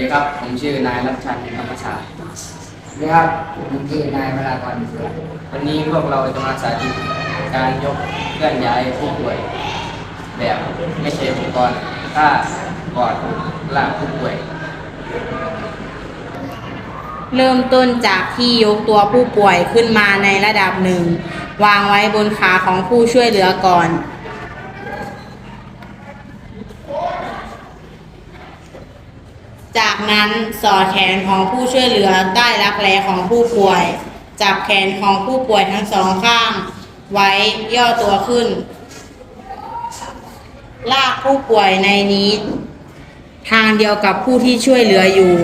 ดีครับ ผมชื่อนายรัชชันธรรมศาสตร์สวัสดีครับ ผมชื่อนายเวลากรเสือวันนี้พวกเราจะมาสาธิตการยกเคลื่อนย้ายผู้ป่วย แบบไม่ใช้อุปกรณ์ถ้ากอดลากผู้ป่วย เริ่มต้นจากที่ยกตัวผู้ป่วยขึ้นมาในระดับหนึ่ง วางไว้บนขาของผู้ช่วยเหลือก่อน จากนั้นสอดแขนของผู้ช่วยเหลือใต้รักแร้ของผู้ป่วย จับแขนของผู้ป่วยทั้งสองข้าง ไว้ย่อตัวขึ้น ลากผู้ป่วยในนี้ ทางเดียวกับผู้ที่ช่วยเหลืออยู่